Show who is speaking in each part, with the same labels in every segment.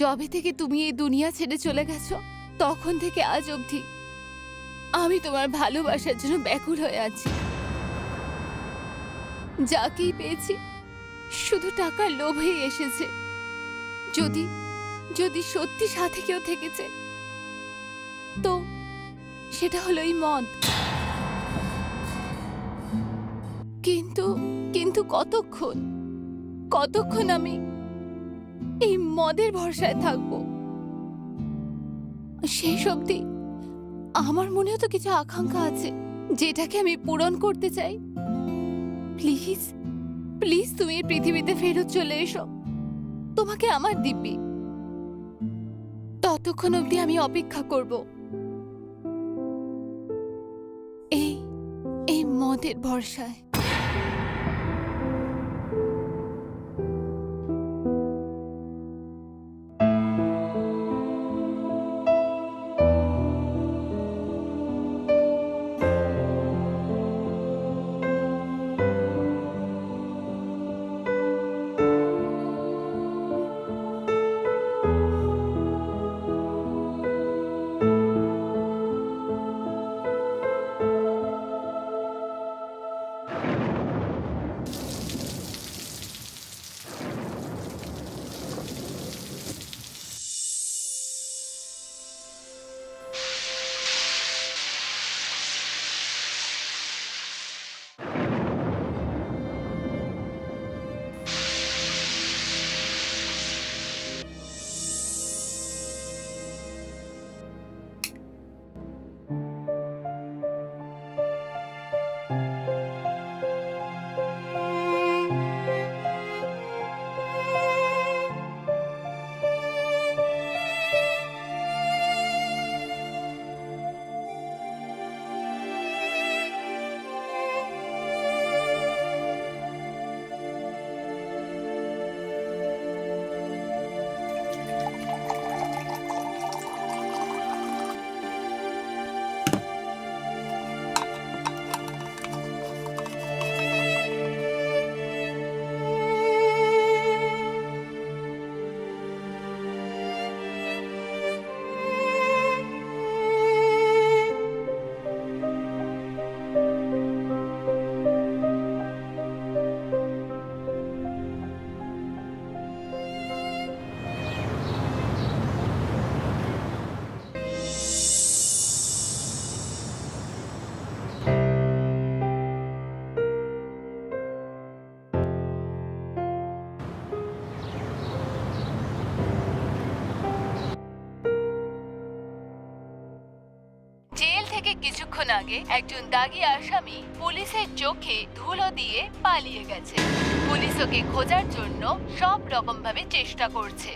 Speaker 1: যবে থেকে তুমি এই দুনিয়া ছেড়ে চলে গেছো, তখন থেকে আজ অবধি আমি তোমার ভালোবাসার জন্য ব্যাকুল হয়ে আছি। যাকেই পেয়েছি, শুধু টাকার লোভেই এসেছে। যদি যদি সত্যি সাথে কেউ থেকেছে, তো সেটা হলো এই মদ। কিন্তু কিন্তু কতক্ষণ কতক্ষণ আমি এই মদের ভরসায় থাকব। শেষ অবধি আমার মনেও তো কিছু আকাঙ্ক্ষা আছে, যেটাকে আমি পূরণ করতে চাই। প্লিজ প্লিজ তুমি এই পৃথিবীতে ফেরত চলে এসো। তোমাকে আমার দিব্যি। ততক্ষণ অবধি আমি অপেক্ষা করব। এই এই মদের ভরসায়। থেকে কিছুক্ষণ আগে একজন দাগি আসামি পুলিশের চোখে ধুলো দিয়ে পালিয়ে গেছে। পুলিশ ওকে খোঁজার জন্য সব রকম ভাবে চেষ্টা করছে।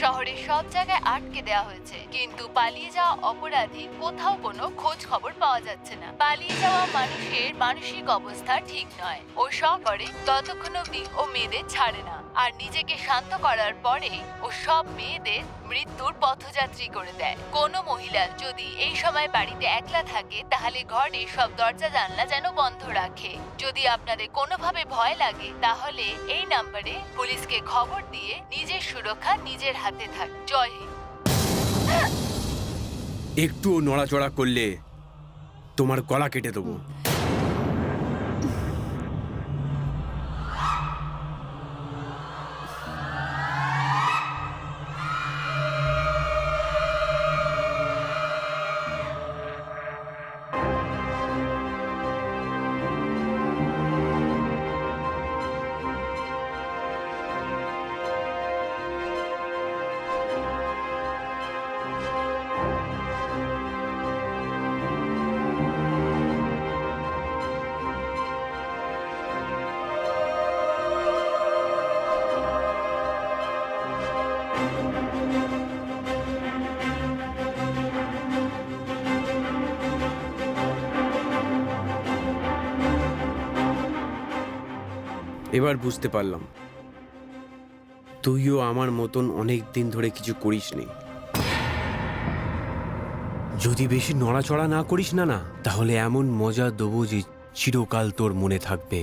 Speaker 1: শহরের সব জায়গায় আটকে দেওয়া হয়েছে, কিন্তু পালিয়ে যাওয়া অপরাধী কোথাও কোনো খোঁজ খবর পাওয়া যাচ্ছে না। পালিয়ে যাওয়া মানুষের মানসিক অবস্থা ঠিক নয়। ও করে ততক্ষণ অব্দি ও মেয়েদের ছাড়ে না। আর নিজেকে শান্ত করার পরে ও সব মেয়েদের মৃত্যুর পথযাত্রী করে দেয়। কোনো মহিলা যদি এই সময় বাড়িতে একলা থাকে, তাহলে ঘরে সব দরজা, জানলা যেন বন্ধ রাখে। যদি আপনাদের কোনোভাবে ভয় লাগে, তাহলে এই নাম্বারে পুলিশকে খবর দিয়ে নিজের সুরক্ষা নিজের হাতে থাক। জয় হিন্দ।
Speaker 2: একটুও নড়াচড়া করলে তোমার গলা কেটে দেবো। এবার বুঝতে পারলাম। তুইও আমার মতন অনেক দিন ধরে কিছু করিস নি। যদি বেশি নড়াচড়া না করিস না না তাহলে এমন মজা দেবো যে চিরকাল তোর মনে থাকবে।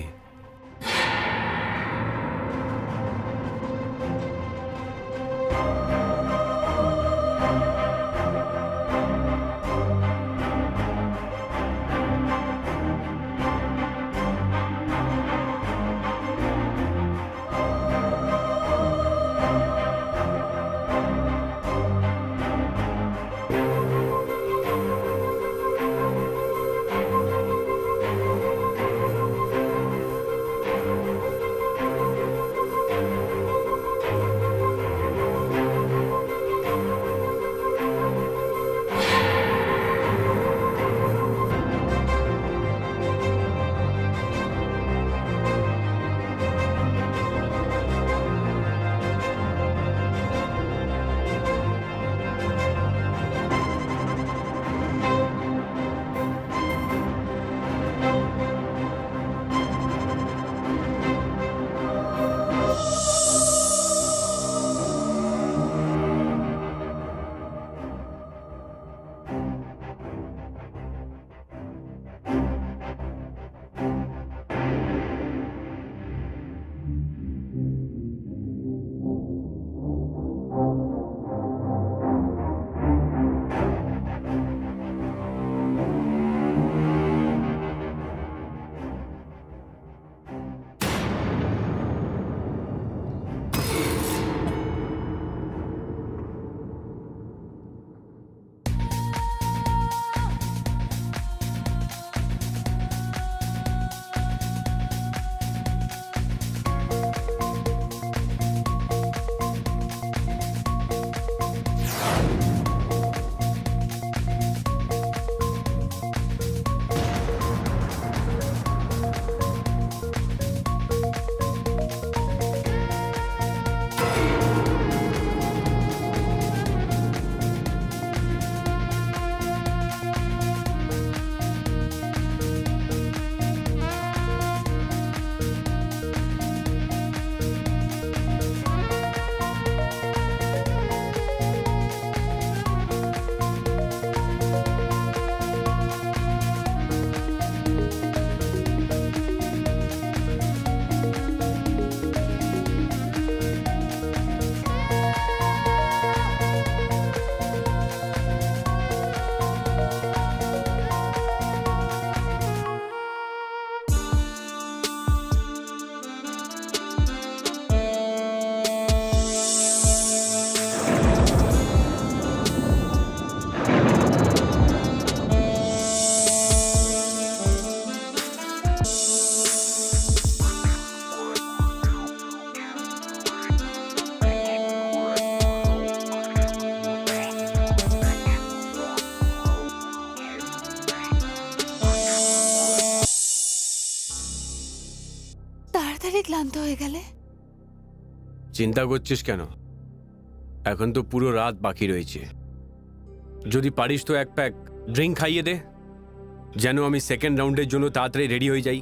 Speaker 1: গেলে?
Speaker 2: চিন্তা করছিস কেন? এখন তো পুরো রাত বাকি রয়েছে। যদি পারিস তো এক প্যাক ড্রিঙ্ক খাইয়ে দে। যেন আমি সেকেন্ড রাউন্ডের জন্য তাড়াতাড়ি রেডি হয়ে যাই।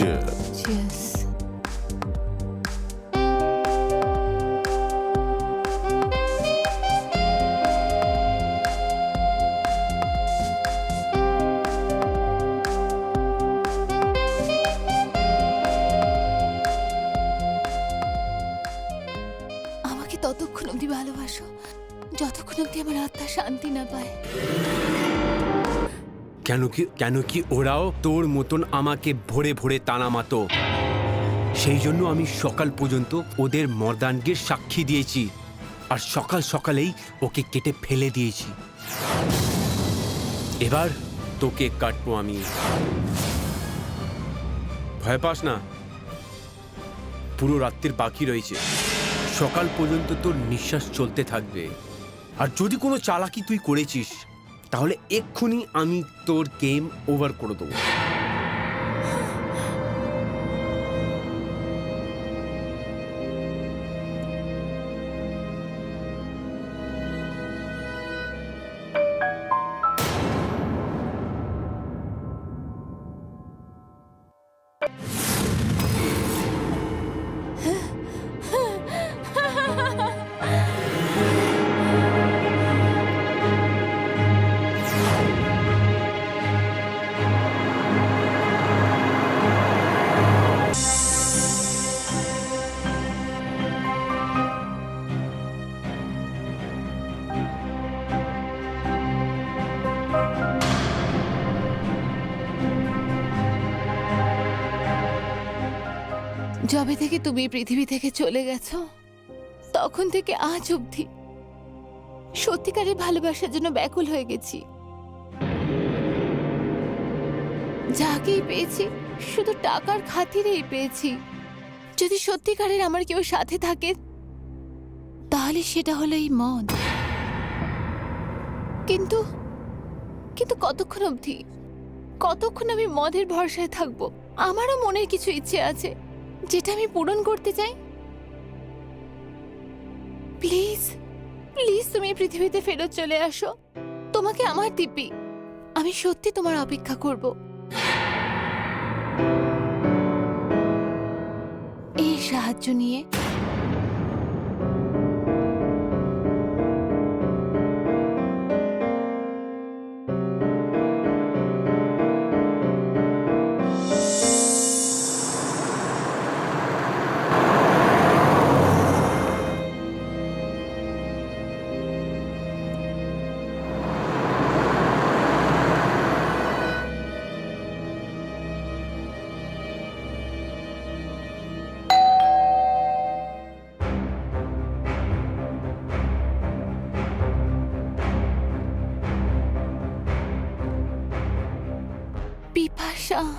Speaker 1: চিয়ার্স আমাকে
Speaker 2: কেন কি কেন কি ওরাও তোর মতন আমাকে ভরে ভরে তানা মাতো? সেই জন্য আমি সকাল পর্যন্ত ওদের মর্দানকে সাক্ষী দিয়েছি আর সকাল সকালেই ওকে কেটে ফেলে দিয়েছি। এবার তোকে কাটবো আমি। ভয় পাস না। পুরো রাত্রির বাকি রয়েছে। সকাল পর্যন্ত তোর নিঃশ্বাস চলতে থাকবে। আর যদি কোনো চালাকি তুই করেছিস তাহলে এক্ষুনি আমি তোর গেম ওভার করে দেবো।
Speaker 1: যবে থেকে তুমি পৃথিবী থেকে চলে গেছো, তখন থেকে আজ অবধি সত্যিকারের ভালোবাসার জন্য ব্যাকুল হয়ে গেছি। যাকেই পেয়েছি, শুধু টাকার খাতিরেই পেয়েছি। যদি সত্যিকারের আমার কেউ সাথে থাকে, তাহলে সেটা হলো এই মদ কিন্তু কিন্তু কতক্ষণ অবধি, কতক্ষণ আমি মদের ভরসায় থাকব? আমারও মনের কিছু ইচ্ছে আছে। যেটা আমি পূরণ করতে চাই। প্লিজ প্লিজ তুমি পৃথিবীতে ফেরত চলে আসো। তোমাকে আমার দিব্যি। আমি সত্যি তোমার অপেক্ষা করব। এই সাহায্য নিয়ে 八上